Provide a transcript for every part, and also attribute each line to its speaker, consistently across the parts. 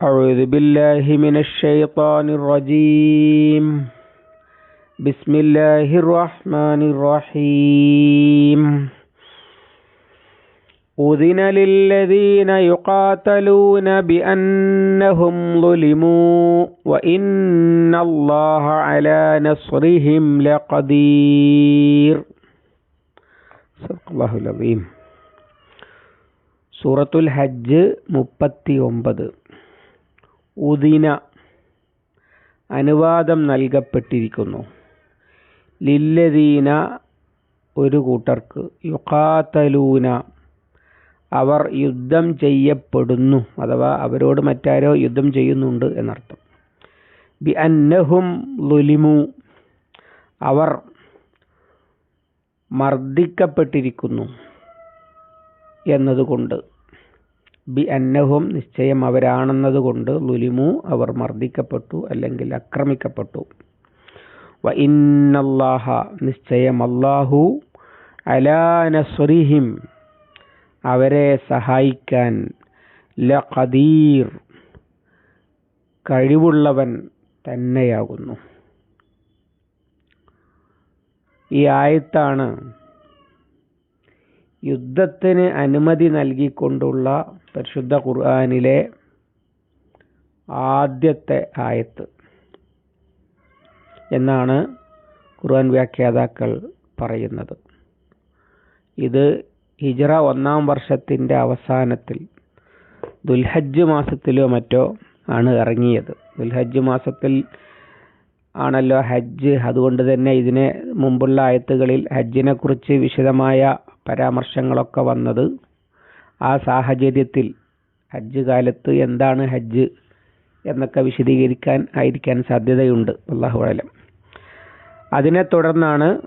Speaker 1: أعوذ بالله من الشيطان الرجيم بسم الله الرحمن الرحيم أذن للذين يقاتلون بأنهم ظلموا وإن الله على نصرهم لقدير صدق الله العظيم സൂറത്തുൽ ഹജ്ജ് മുപ്പത്തി ഒമ്പത് ഉദിന അനുവാദം നൽകപ്പെട്ടിരിക്കുന്നു. ലില്ലദീന ഒരു കൂട്ടർക്ക് യുഖാത്തലൂന അവർ യുദ്ധം ചെയ്യപ്പെടുന്നു. അഥവാ അവരോട് മറ്റാരോ യുദ്ധം ചെയ്യുന്നുണ്ട് എന്നർത്ഥം. ബി അന്നഹും ലുലിമു. അവർ മർദ്ദിക്കപ്പെട്ടിരിക്കുന്നു എന്നതുകൊണ്ട്. ബി അന്നഹും നിശ്ചയം അവരാണെന്നതുകൊണ്ട് ലുലിമു അവർ മർദ്ദിക്കപ്പെട്ടു അല്ലെങ്കിൽ ആക്രമിക്കപ്പെട്ടു. വ ഇന്നല്ലാഹ നിശ്ചയം അല്ലാഹു അലാ നസ്രിഹിം അവരെ സഹായിക്കാൻ ല ഖദീർ കഴിവുള്ളവൻ തന്നെയാകുന്നു. ഈ ആയത്താണ് യുദ്ധത്തിന് അനുമതി നൽകിക്കൊണ്ടുള്ള പരിശുദ്ധ ഖുർആാനിലെ ആദ്യത്തെ ആയത്ത് എന്നാണ് ഖുർആൻ വ്യാഖ്യാതാക്കൾ പറയുന്നത്. ഇത് ഹിജറ ഒന്നാം വർഷത്തിന്റെ അവസാനത്തിൽ ദുൽഹജ്ജ് മാസത്തിലോ മറ്റോ ആണ് ഇറങ്ങിയത്. ദുൽഹജ്ജ് മാസത്തിൽ ആണല്ലോ ഹജ്ജ്. അതുകൊണ്ട് തന്നെ ഇതിന് മുമ്പുള്ള ആയത്തുകളിൽ ഹജ്ജിനെക്കുറിച്ച് വിശദമായ പരാമർശങ്ങളൊക്കെ വന്നത് ആ സാഹചര്യത്തിൽ ഹജ്ജ് കാലത്ത് എന്താണ് ഹജ്ജ് എന്നൊക്കെ വിശദീകരിക്കാൻ ആയിരിക്കാൻ സാധ്യതയുണ്ട്. അള്ളാഹു ആലം അതിനെ തുടർന്നാണ്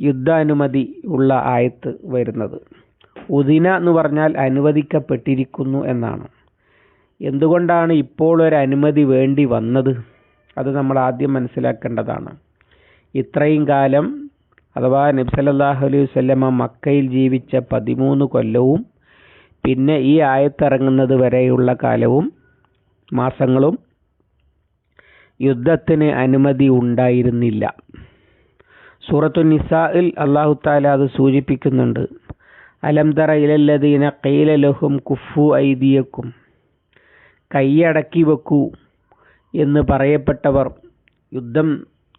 Speaker 1: യുദ്ധാനുമതി ഉള്ള ആയത്ത് വരുന്നത്. ഉദിന എന്ന് പറഞ്ഞാൽ അനുവദിക്കപ്പെട്ടിരിക്കുന്നു എന്നാണ്. എന്തുകൊണ്ടാണ് ഇപ്പോൾ ഒരു അനുമതി വേണ്ടി വന്നത്? അത് നമ്മൾ ആദ്യം മനസ്സിലാക്കേണ്ടതാണ്. ഇത്രയും കാലം അഥവാ സല്ലല്ലാഹു അലൈഹി വസല്ലമ മക്കയിൽ ജീവിച്ച പതിമൂന്ന് കൊല്ലവും പിന്നെ ഈ ആയത്തിറങ്ങുന്നത് വരെയുള്ള കാലവും മാസങ്ങളും യുദ്ധത്തിന് അനുമതി ഉണ്ടായിരുന്നില്ല. സൂറത്തു നിസാഇൽ അള്ളാഹു താല അത് സൂചിപ്പിക്കുന്നുണ്ട്. അലംതറ ഇലല്ലദീന കൈല ലഹും കുഫു ഐദിയക്കും കൈയടക്കി വെക്കൂ എന്ന് പറയപ്പെട്ടവർ യുദ്ധം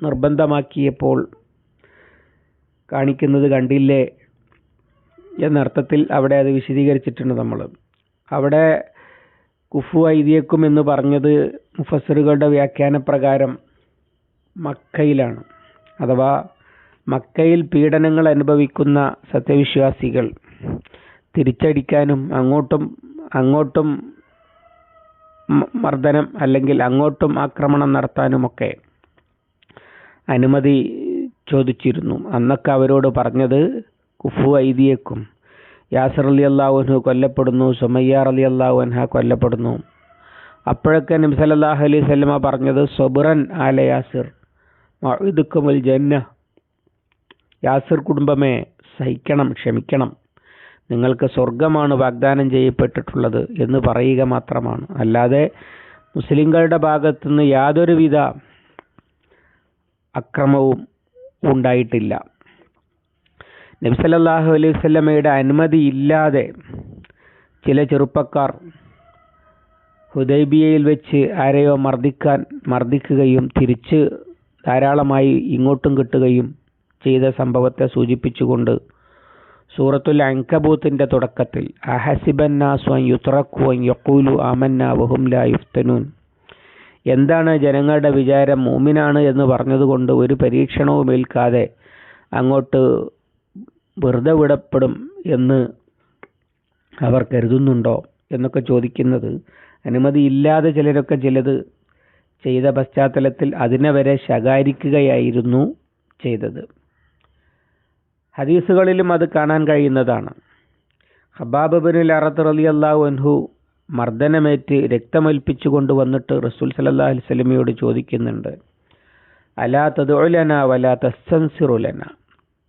Speaker 1: നിർബന്ധമാക്കിയപ്പോൾ കാണിക്കുന്നത് കണ്ടില്ലേ? എന്നർത്ഥത്തിൽ അവിടെ അത് വിശദീകരിച്ചിട്ടുണ്ട് നമ്മൾ അവിടെ കുഫു ഐതിയക്കും എന്ന് പറഞ്ഞത് മുഫസറുകളുടെ വ്യാഖ്യാനപ്രകാരം മക്കയിലാണ്. അഥവാ മക്കയിൽ പീഡനങ്ങൾ അനുഭവിക്കുന്ന സത്യവിശ്വാസികൾ തിരിച്ചടിക്കാനും അങ്ങോട്ടും അങ്ങോട്ടും മർദ്ദനം അല്ലെങ്കിൽ അങ്ങോട്ടും ആക്രമണം നടത്താനുമൊക്കെ അനുമതി ചോദിച്ചിരുന്നു. അന്നൊക്കെ അവരോട് പറഞ്ഞത് കുഫു ഐദിയക്കും. യാസർ അലി അള്ളാഹുനു കൊല്ലപ്പെടുന്നു സുമയ്യാർ അലി അള്ളാഹു അൻഹ കൊല്ലപ്പെടുന്നു. അപ്പോഴൊക്കെ നബ്സലല്ലാഹു അലൈഹി സ്വലമ പറഞ്ഞത് സൊബുറൻ ആല യാസിർ മഴുതുക്കുമുൽ ജന്ന യാസിർ കുടുംബമേ സഹിക്കണം ക്ഷമിക്കണം. നിങ്ങൾക്ക് സ്വർഗമാണ് വാഗ്ദാനം ചെയ്യപ്പെട്ടിട്ടുള്ളത് എന്ന് പറയുക മാത്രമാണ്. അല്ലാതെ മുസ്ലിങ്ങളുടെ ഭാഗത്തുനിന്ന് യാതൊരുവിധ അക്രമവും ഉണ്ടായിട്ടില്ല. നബ്സലല്ലാഹു അലൈഹി വസല്ലമയുടെ അനുമതിയില്ലാതെ ചില ചെറുപ്പക്കാർ ഹുദൈബിയയിൽ വെച്ച് ആരെയോ മർദ്ദിക്കാൻ മർദ്ദിക്കുകയും തിരിച്ച് ധാരാളമായി ഇങ്ങോട്ടും കിട്ടുകയും ചെയ്ത സംഭവത്തെ സൂചിപ്പിച്ചുകൊണ്ട് സൂറത്തുൽ അങ്കബൂത്തിന്റെ തുടക്കത്തിൽ അഹസിബന്നാസ്വൻ യുത്രക്കുവൻ യക്കൂലു ആമന്ന വഹും ലാ യുഫ്തനൂൻ. എന്താണ് ജനങ്ങളുടെ വിചാരം? മൂമിനാണ് എന്ന് പറഞ്ഞതുകൊണ്ട് ഒരു പരീക്ഷണവും ഏൽക്കാതെ അങ്ങോട്ട് വെറുതെ വിടപ്പെടും എന്ന് അവർ കരുതുന്നുണ്ടോ എന്നൊക്കെ ചോദിക്കുന്നത് അനുമതിയില്ലാതെ ചിലരൊക്കെ ചിലത് ചെയ്ത പശ്ചാത്തലത്തിൽ അതിനെ വരെ ശകാരിക്കുകയായിരുന്നു ചെയ്തത്. ഹദീസുകളിലും അത് കാണാൻ കഴിയുന്നതാണ്. ഹബാബ് ബിനുൽ അറത്ത് റലി അള്ളാഹു അൻഹു മർദ്ദനമേറ്റ് രക്തമൊൽപ്പിച്ചു കൊണ്ടുവന്നിട്ട് റസൂൽ സല്ലാ അലിസ്ലമിയോട് ചോദിക്കുന്നുണ്ട്. അലാ തതുലന വലാ തസ്സൻസിറുലന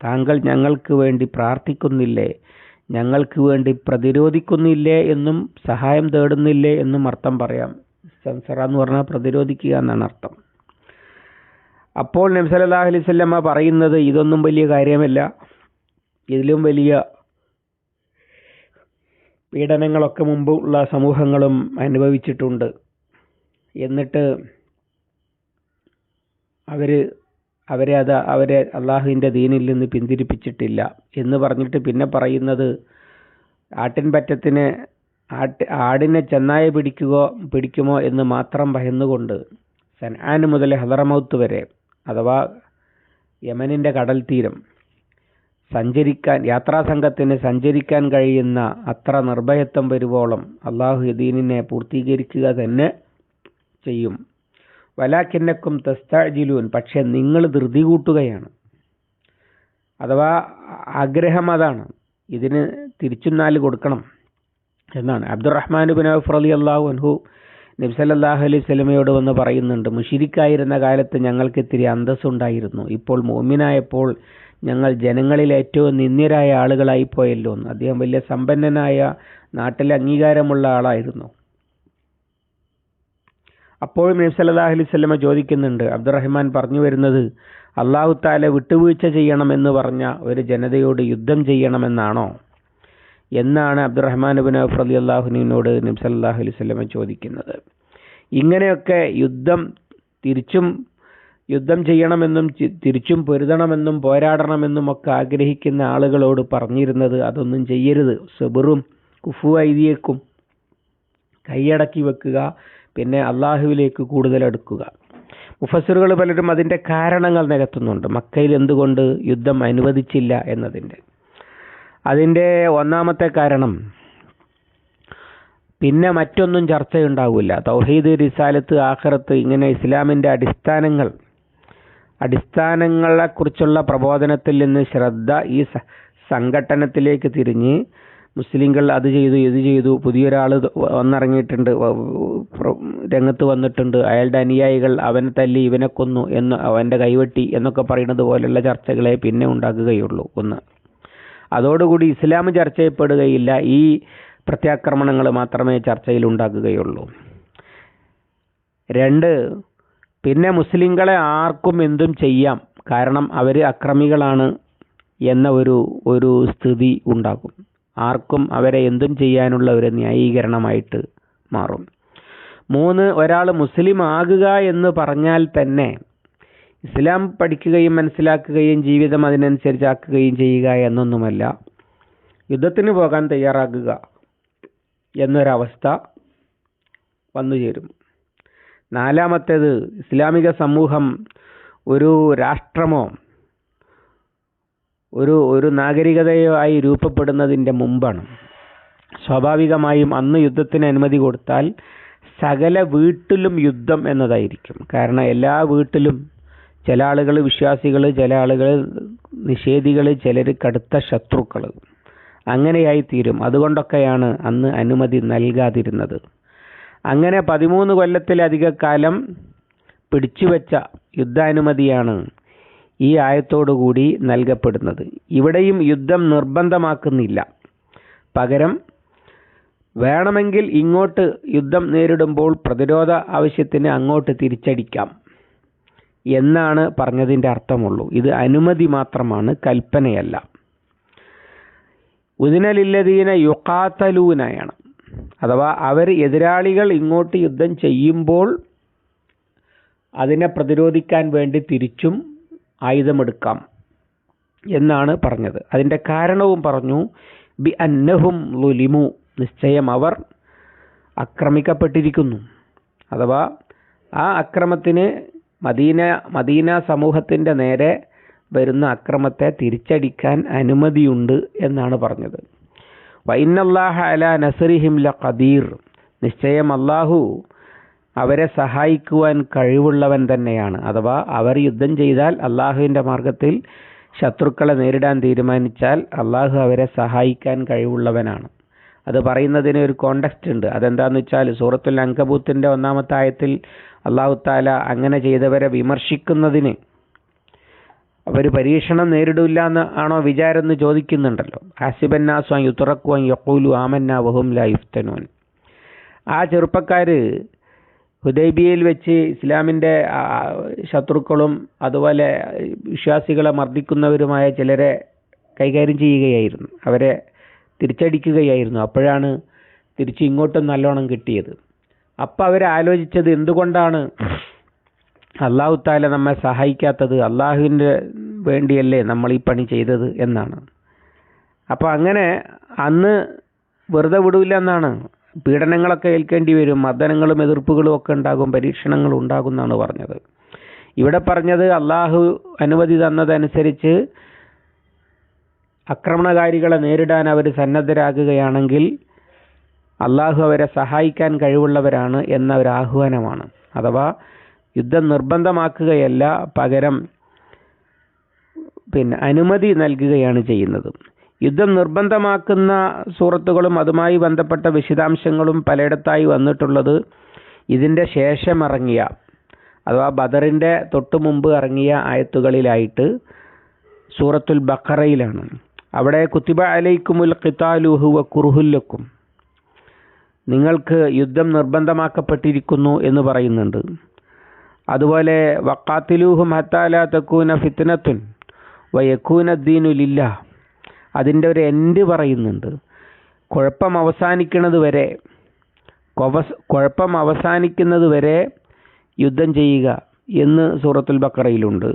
Speaker 1: താങ്കൾ ഞങ്ങൾക്ക് വേണ്ടി പ്രാർത്ഥിക്കുന്നില്ലേ? ഞങ്ങൾക്ക് വേണ്ടി പ്രതിരോധിക്കുന്നില്ലേ എന്നും സഹായം തേടുന്നില്ലേ എന്നും അർത്ഥം പറയാം. സെൻസറ എന്ന് പറഞ്ഞാൽ പ്രതിരോധിക്കുക എന്നാണ് അർത്ഥം. അപ്പോൾ നബി സല്ലല്ലാഹു അലൈഹി വസല്ലമ പറയുന്നത് ഇതൊന്നും വലിയ കാര്യമല്ല. ഇതിലും വലിയ പീഡനങ്ങളൊക്കെ മുമ്പുള്ള സമൂഹങ്ങളും അനുഭവിച്ചിട്ടുണ്ട്. എന്നിട്ട് അവർ അവരെ അത് അവരെ അള്ളാഹുവിന്റെ ദീനിൽ നിന്ന് പിന്തിരിപ്പിച്ചിട്ടില്ല. എന്ന് പറഞ്ഞിട്ട് പിന്നെ പറയുന്നത് ആട്ടിൻപറ്റത്തിന് ആട്ട് ആടിനെ ചെന്നായ പിടിക്കുകയോ പിടിക്കുമോ എന്ന് മാത്രം ഭയന്നുകൊണ്ട് സൻആൻ മുതൽ ഹദറമൗത്ത് വരെ അഥവാ യമനിന്റെ കടൽ തീരം സഞ്ചരിക്കാൻ യാത്രാസംഘത്തിന് സഞ്ചരിക്കാൻ കഴിയുന്ന അത്ര നിർഭയത്വം വരുവോളം അള്ളാഹു ദീനിനെ പൂർത്തീകരിക്കുക തന്നെ ചെയ്യും. വലാക്കിന്നക്കും തസ്താജിലൂൻ പക്ഷേ നിങ്ങൾ ധൃതി കൂട്ടുകയാണ്. അഥവാ ആഗ്രഹം അതാണ് ഇതിന് തിരിച്ചുനാല് കൊടുക്കണം എന്നാണ്. അബ്ദുറഹ്മാൻ ബിൻ ഔഫ് അലി അള്ളാഹു അൻഹു നബ്സല്ലാഹു അലൈഹി സ്വലമയോട് വന്ന് പറയുന്നുണ്ട് മുഷിരിക്കായിരുന്ന കാലത്ത് ഞങ്ങൾക്ക് ഇത്തിരി അന്തസ്സുണ്ടായിരുന്നു. ഇപ്പോൾ മോമിനായപ്പോൾ ഞങ്ങൾ ജനങ്ങളിൽ ഏറ്റവും നിന്ദ്യരായ ആളുകളായി പോയല്ലോ എന്ന്. അദ്ദേഹം വലിയ സമ്പന്നനായ നാട്ടിലെ അംഗീകാരമുള്ള ആളായിരുന്നു. അപ്പോഴും നബി സല്ലല്ലാഹു അലൈഹി വസല്ലമ ചോദിക്കുന്നുണ്ട് അബ്ദുറഹ്മാൻ പറഞ്ഞു വരുന്നത് അള്ളാഹു താല വിട്ടുവീഴ്ച ചെയ്യണമെന്ന് പറഞ്ഞ ഒരു ജനതയോട് യുദ്ധം ചെയ്യണമെന്നാണോ? എന്നാണ് അബ്ദുറഹ്മാൻ ബിൻ ഔഫ് അലി അള്ളാഹുനോട് നബി സല്ലല്ലാഹു അലൈഹി വസല്ലമ ചോദിക്കുന്നത്. ഇങ്ങനെയൊക്കെ യുദ്ധം തിരിച്ചും യുദ്ധം ചെയ്യണമെന്നും തിരിച്ചും പൊരുതണമെന്നും പോരാടണമെന്നും ഒക്കെ ആഗ്രഹിക്കുന്ന ആളുകളോട് പറഞ്ഞിരുന്നത് അതൊന്നും ചെയ്യരുത്. സെബറും കുഫു ഐതിയേക്കും കൈയടക്കി വെക്കുക പിന്നെ അള്ളാഹുവിലേക്ക് കൂടുതൽ അടുക്കുക. മുഫസറുകൾ പലരും അതിന്റെ കാരണങ്ങൾ നികത്തുന്നുണ്ട്. മക്കയിൽ എന്തുകൊണ്ട് യുദ്ധം അനുവദിച്ചില്ല എന്നതിന്റെ. അതിന്റെ ഒന്നാമത്തെ കാരണം പിന്നെ മറ്റൊന്നും ചർച്ചയുണ്ടാവില്ല. തൗഹീദ് റിസാലത്ത് ആഖിറത്ത് ഇങ്ങനെ ഇസ്ലാമിന്റെ അടിസ്ഥാനങ്ങൾ അടിസ്ഥാനങ്ങളെക്കുറിച്ചുള്ള പ്രബോധനത്തിൽ നിന്ന് ശ്രദ്ധ ഈ സംഘടനത്തിലേക്ക് തിരിഞ്ഞ് മുസ്ലിങ്ങൾ അത് ചെയ്തു ഇത് ചെയ്തു പുതിയൊരാൾ വന്നിറങ്ങിയിട്ടുണ്ട് രംഗത്ത് വന്നിട്ടുണ്ട് അയാളുടെ അനുയായികൾ അവനെ തല്ലി ഇവനെ കൊന്നു എന്ന് അവന്റെ കൈവെട്ടി എന്നൊക്കെ പറയുന്നത് പോലുള്ള ചർച്ചകളെ പിന്നെ ഉണ്ടാക്കുകയുള്ളൂ. ഒന്ന്. അതോടുകൂടി ഇസ്ലാം ചർച്ച ചെയ്യപ്പെടുകയില്ല ഈ പ്രത്യാക്രമണങ്ങൾ മാത്രമേ ചർച്ചയിൽ ഉണ്ടാക്കുകയുള്ളൂ. രണ്ട്. പിന്നെ മുസ്ലിങ്ങളെ ആർക്കും എന്തും ചെയ്യാം. കാരണം അവർ അക്രമികളാണ് എന്ന ഒരു ഒരു സ്ഥിതി ഉണ്ടാകും. ആർക്കും അവരെ എന്തും ചെയ്യാനുള്ള ഒരു ന്യായീകരണമായിട്ട് മാറും. മൂന്ന് ഒരാൾ മുസ്ലിം ആകുക എന്ന് പറഞ്ഞാൽ തന്നെ ഇസ്ലാം പഠിക്കുകയും മനസ്സിലാക്കുകയും ജീവിതം അതിനനുസരിച്ചാക്കുകയും ചെയ്യുക എന്നൊന്നുമല്ല. യുദ്ധത്തിന് പോകാൻ തയ്യാറാകുക എന്നൊരവസ്ഥ വന്നു ചേരും നാലാമത്തേത് ഇസ്ലാമിക സമൂഹം ഒരു രാഷ്ട്രമോ ഒരു ഒരു നാഗരികതയോ ആയി രൂപപ്പെടുന്നതിന്റെ മുമ്പാണ്. സ്വാഭാവികമായും അന്ന് യുദ്ധത്തിന് അനുമതി കൊടുത്താൽ സകല വീട്ടിലും യുദ്ധം എന്നതായിരിക്കും. കാരണം എല്ലാ വീട്ടിലും ചില ആളുകൾ വിശ്വാസികൾ ചില ആളുകൾ നിഷേധികൾ ചിലർ കടുത്ത ശത്രുക്കൾ. അങ്ങനെയായി തീരും. അതുകൊണ്ടൊക്കെയാണ് അന്ന് അനുമതി നൽകാതിരുന്നത്. അങ്ങനെ പതിമൂന്ന് കൊല്ലത്തിലധിക കാലം പിടിച്ചുവെച്ച യുദ്ധാനുമതിയാണ് ഈ ആയത്തോടുകൂടി നൽകപ്പെടുന്നത്. ഇവിടെയും യുദ്ധം നിർബന്ധമാക്കുന്നില്ല. പകരം വേണമെങ്കിൽ ഇങ്ങോട്ട് യുദ്ധം നേരിടുമ്പോൾ പ്രതിരോധ ആവശ്യത്തിന് അങ്ങോട്ട് തിരിച്ചടിക്കാം എന്നാണ് പറഞ്ഞതിന്റെ അർത്ഥമുള്ളൂ. ഇത് അനുമതി മാത്രമാണ് കൽപ്പനയല്ല. ഉദിനലില്ലതീന യുക്കാത്തലൂനായാണ് അഥവാ അവർ എതിരാളികൾ ഇങ്ങോട്ട് യുദ്ധം ചെയ്യുമ്പോൾ അതിനെ പ്രതിരോധിക്കാൻ വേണ്ടി തിരിച്ചും ആയുധമെടുക്കാം എന്നാണ് പറഞ്ഞത്. അതിന്റെ കാരണവും പറഞ്ഞു ബി അന്നഹും ലുലിമു. നിശ്ചയം അവർ ആക്രമിക്കപ്പെട്ടിരിക്കുന്നു. അഥവാ ആ അക്രമത്തിന് മദീന മദീന സമൂഹത്തിന്റെ നേരെ വരുന്ന അക്രമത്തെ തിരിച്ചടിക്കാൻ അനുമതിയുണ്ട് എന്നാണ് പറഞ്ഞത്. വൈനല്ലാഹ അല നസറിഹിം ല ഖദീർ നിശ്ചയം അല്ലാഹു അവരെ സഹായിക്കുവാൻ കഴിവുള്ളവൻ തന്നെയാണ്. അഥവാ അവർ യുദ്ധം ചെയ്താൽ അള്ളാഹുവിന്റെ മാർഗത്തിൽ ശത്രുക്കളെ നേരിടാൻ തീരുമാനിച്ചാൽ അള്ളാഹു അവരെ സഹായിക്കാൻ കഴിവുള്ളവനാണ്. അത് പറയുന്നതിന് ഒരു കോണ്ടക്സ്റ്റ് ഉണ്ട്. അതെന്താന്ന് വെച്ചാൽ സൂറത്തുൽ അങ്കബൂത്തിന്റെ ഒന്നാമത്തെ ആയത്തിൽ അള്ളാഹു താല അങ്ങനെ ചെയ്തവരെ വിമർശിക്കുന്നതിന് അവർ പരീക്ഷണം നേരിടില്ല എന്ന് ആണോ വിചാരം എന്ന് ചോദിക്കുന്നുണ്ടല്ലോ. ഹാസിബന്നാസ്വാൻ യുത്തുറക്കുവാൻ യക്കൂലു ആമന്ന വഹും ലാ ആ ചെറുപ്പക്കാർ ഹുദൈബിയയിൽ വെച്ച് ഇസ്ലാമിന്റെ ശത്രുക്കളും അതുപോലെ വിശ്വാസികളെ മർദ്ദിക്കുന്നവരുമായ ചിലരെ കൈകാര്യം ചെയ്യുകയായിരുന്നു. അവരെ തിരിച്ചടിക്കുകയായിരുന്നു. അപ്പോഴാണ് തിരിച്ച് ഇങ്ങോട്ടും നല്ലോണം കിട്ടിയത്. അപ്പോൾ അവർ ആലോചിച്ചത് എന്തുകൊണ്ടാണ് അള്ളാഹു താല നമ്മെ സഹായിക്കാത്തത് അള്ളാഹുവിന്റെ വേണ്ടിയല്ലേ നമ്മൾ ഈ പണി ചെയ്തത് എന്നാണ്. അപ്പോൾ അങ്ങനെ അന്ന് വെറുതെ വിടൂല എന്നാണ്. പീഡനങ്ങളൊക്കെ ഏൽക്കേണ്ടി വരും മർദ്ദനങ്ങളും എതിർപ്പുകളും ഒക്കെ ഉണ്ടാകും പരീക്ഷണങ്ങളും ഉണ്ടാകും എന്നാണ് പറഞ്ഞത്. ഇവിടെ പറഞ്ഞത് അള്ളാഹു അനുമതി തന്നതനുസരിച്ച് ആക്രമണകാരികളെ നേരിടാൻ അവർ സന്നദ്ധരാകുകയാണെങ്കിൽ അള്ളാഹു അവരെ സഹായിക്കാൻ കഴിവുള്ളവരാണ് എന്ന ഒരു ആഹ്വാനമാണ് അഥവാ യുദ്ധം നിർബന്ധമാക്കുകയല്ല പകരം പിന്നെ അനുമതി നൽകുകയാണ് ചെയ്യുന്നത്. യുദ്ധം നിർബന്ധമാക്കുന്ന സൂറത്തുകളും അതുമായി ബന്ധപ്പെട്ട വിശദാംശങ്ങളും പലയിടത്തായി വന്നിട്ടുള്ളത് ഇതിന്റെ ശേഷം ഇറങ്ങിയ അഥവാ ബദറിന്റെ തൊട്ടു മുമ്പ് ഇറങ്ങിയ ആയത്തുകളിലായിട്ട് സൂറത്തുൽ ബഖറയിലാണ്. അവിടെ കുത്തിബ അലൈക്കുമുൽ ഖിതാലുഹു വ കുറുഹുല്ലക്കും നിങ്ങൾക്ക് യുദ്ധം നിർബന്ധമാക്കപ്പെട്ടിരിക്കുന്നു എന്ന് പറയുന്നുണ്ട്. അതുപോലെ വക്കാത്തിലൂഹും ഹത്താല തക്കൂന ഫിത്തനത്തുൻ വയക്കൂന ദീനുലില്ല അതിന്റെ ഒരു എൻഡ് പറയുന്നുണ്ട്. കുഴപ്പം അവസാനിക്കുന്നത് വരെ കൊവസ് കുഴപ്പം അവസാനിക്കുന്നത് വരെ യുദ്ധം ചെയ്യുക എന്ന് സൂറത്തുൽ ബക്കറയിലുണ്ട്.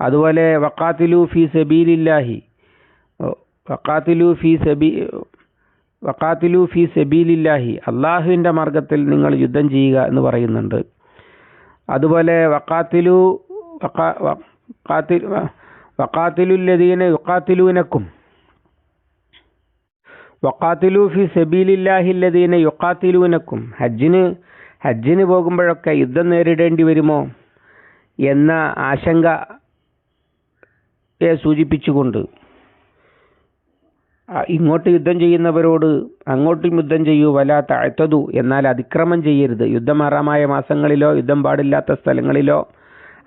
Speaker 1: അതുപോലെ വക്കാത്തിലു ഫി സബീലില്ലാഹി വക്കാത്തിലു ഫി സബീ വക്കാത്തിലു ഫി സബീലില്ലാഹി അള്ളാഹുവിന്റെ മാർഗത്തിൽ നിങ്ങൾ യുദ്ധം ചെയ്യുക എന്ന് പറയുന്നുണ്ട്. അതുപോലെ വക്കാത്തിലു വക്കാത്തിലു വക്കാത്തിലുല്ലദീന യുക്കാത്തിലൂനക്കും വക്കാത്തിലു ഫി സബീലില്ലാഹില്ലദീന യുക്കാത്തിലൂനക്കും ഹജ്ജിന് ഹജ്ജിന് പോകുമ്പോഴൊക്കെ യുദ്ധം നേരിടേണ്ടി വരുമോ എന്ന ആശങ്കയെ സൂചിപ്പിച്ചുകൊണ്ട് ഇങ്ങോട്ട് യുദ്ധം ചെയ്യുന്നവരോട് അങ്ങോട്ടും യുദ്ധം ചെയ്യൂ വല താഴ്ത്തതു എന്നാൽ അതിക്രമം ചെയ്യരുത്. യുദ്ധം ആറാമായ മാസങ്ങളിലോ യുദ്ധം പാടില്ലാത്ത സ്ഥലങ്ങളിലോ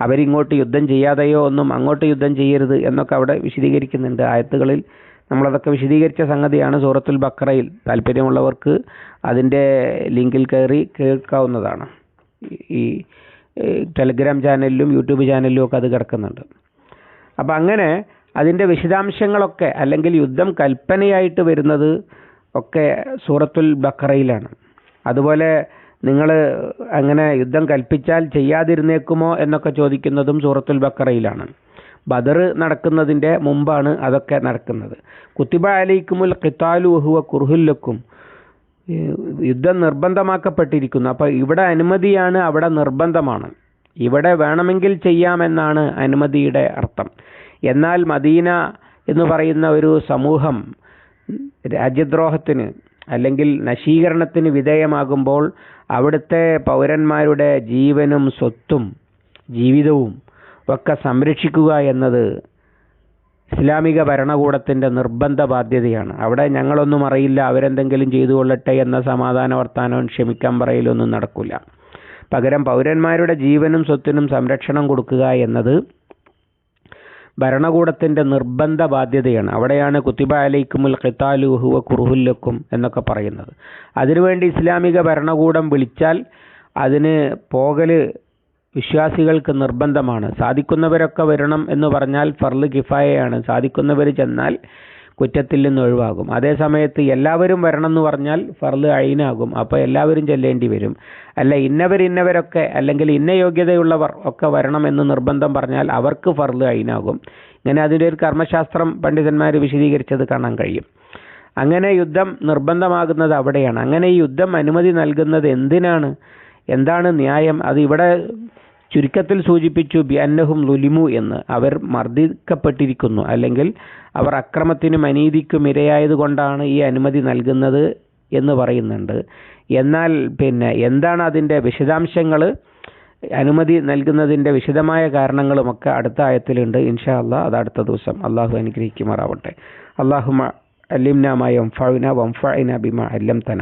Speaker 1: അവരിങ്ങോട്ട് യുദ്ധം ചെയ്യാതെയോ ഒന്നും അങ്ങോട്ട് യുദ്ധം ചെയ്യരുത് എന്നൊക്കെ അവിടെ വിശദീകരിക്കുന്നുണ്ട്. ആയത്തുകളിൽ നമ്മളതൊക്കെ വിശദീകരിച്ച സംഗതിയാണ് സൂറത്തുൽ ബക്രയിൽ താല്പര്യമുള്ളവർക്ക് അതിന്റെ ലിങ്കിൽ കയറി കേൾക്കാവുന്നതാണ്. ഈ ടെലിഗ്രാം ചാനലിലും യൂട്യൂബ് ചാനലിലും ഒക്കെ അത് കിടക്കുന്നുണ്ട്. അപ്പം അങ്ങനെ അതിന്റെ വിശദാംശങ്ങളൊക്കെ അല്ലെങ്കിൽ യുദ്ധം കൽപ്പനയായിട്ട് വരുന്നത് ഒക്കെ സൂറത്തുൽ ബക്കറയിലാണ് അതുപോലെ നിങ്ങൾ അങ്ങനെ യുദ്ധം കൽപ്പിച്ചാൽ ചെയ്യാതിരുന്നേക്കുമോ എന്നൊക്കെ ചോദിക്കുന്നതും സൂറത്തുൽ ബക്കറയിലാണ് ബദർ നടക്കുന്നതിന്റെ മുമ്പാണ് അതൊക്കെ നടക്കുന്നത്. കുത്തിബ അലൈക്കുമുൽ ഖിത്താലു ഹുവ കുർഹുല്ലക്കും യുദ്ധം നിർബന്ധമാക്കപ്പെട്ടിരിക്കുന്നു. അപ്പോൾ ഇവിടെ അനുമതിയാണ് അവിടെ നിർബന്ധമാണ്. ഇവിടെ വേണമെങ്കിൽ ചെയ്യാമെന്നാണ് അനുമതിയുടെ അർത്ഥം. എന്നാൽ മദീന എന്ന് പറയുന്ന ഒരു സമൂഹം രാജ്യദ്രോഹത്തിന് അല്ലെങ്കിൽ നശീകരണത്തിന് വിധേയമാകുമ്പോൾ അവിടുത്തെ പൗരന്മാരുടെ ജീവനും സ്വത്തും ജീവിതവും ഒക്കെ സംരക്ഷിക്കുക എന്നത് ഇസ്ലാമിക ഭരണകൂടത്തിന്റെ നിർബന്ധ ബാധ്യതയാണ്. അവിടെ ഞങ്ങളൊന്നും അറിയില്ല അവരെന്തെങ്കിലും ചെയ്തു കൊള്ളട്ടെ എന്ന സമാധാന വർത്താനവും ക്ഷമിക്കാൻ പറയലൊന്നും നടക്കില്ല. പകരം പൗരന്മാരുടെ ജീവനും സ്വത്തിനും സംരക്ഷണം കൊടുക്കുക എന്നത് ഭരണകൂടത്തിന്റെ നിർബന്ധ ബാധ്യതയാണ് അവിടെയാണ് കുത്തിബ അലൈക്കുമുൽ ഖിത്താലു ഹുവ കുറുഹുല്ലക്കും എന്നൊക്കെ പറയുന്നത്. അതിനുവേണ്ടി ഇസ്ലാമിക ഭരണകൂടം വിളിച്ചാൽ അതിന് പോകൽ വിശ്വാസികൾക്ക് നിർബന്ധമാണ്. സാധിക്കുന്നവരൊക്കെ വരണം എന്ന് പറഞ്ഞാൽ ഫർൾ കിഫായയാണ്. സാധിക്കുന്നവർ ചെന്നാൽ കുറ്റത്തിൽ നിന്ന് ഒഴിവാകും. അതേ സമയത്ത് എല്ലാവരും വരണം എന്ന് പറഞ്ഞാൽ ഫർൾ അയിനാകും. അപ്പോൾ എല്ലാവരും ചെല്ലേണ്ടി വരും. അല്ല ഇന്നവർ ഇന്നവരൊക്കെ അല്ലെങ്കിൽ ഇന്ന യോഗ്യതയുള്ളവർ ഒക്കെ വരണമെന്ന് നിർബന്ധം പറഞ്ഞാൽ അവർക്ക് ഫർൾ അയിനാകും. ഇങ്ങനെ അതിന്റെ ഒരു കർമ്മശാസ്ത്രം പണ്ഡിതന്മാർ വിശദീകരിച്ചത് കാണാൻ കഴിയും. അങ്ങനെ യുദ്ധം നിർബന്ധമാകുന്നത് അവിടെയാണ്. അങ്ങനെ ഈ യുദ്ധം അനുമതി നൽകുന്നത് എന്തിനാണ്? എന്താണ് ന്യായം? അത് ഇവിടെ ചുരുക്കത്തിൽ സൂചിപ്പിച്ചു ബിയന്നഹും ലുലിമു എന്ന്. അവർ മർദ്ദിക്കപ്പെട്ടിരിക്കുന്നു. അല്ലെങ്കിൽ അവർ അക്രമത്തിനും അനീതിക്കും ഇരയായതുകൊണ്ടാണ് ഈ അനുമതി നൽകുന്നത് എന്ന് പറയുന്നുണ്ട്. എന്നാൽ പിന്നെ എന്താണ് അതിന്റെ വിശദാംശങ്ങൾ? അനുമതി നൽകുന്നതിന്റെ വിശദമായ കാരണങ്ങളുമൊക്കെ അടുത്ത ആയത്തിലുണ്ട്. ഇൻഷാ അല്ലാ അത് അടുത്ത ദിവസം അള്ളാഹു അനുഗ്രഹിക്കുമാറാവട്ടെ. അള്ളാഹുമ അലിംനാമായ മായ വംഫഅന ബിമ അല്ലംതന.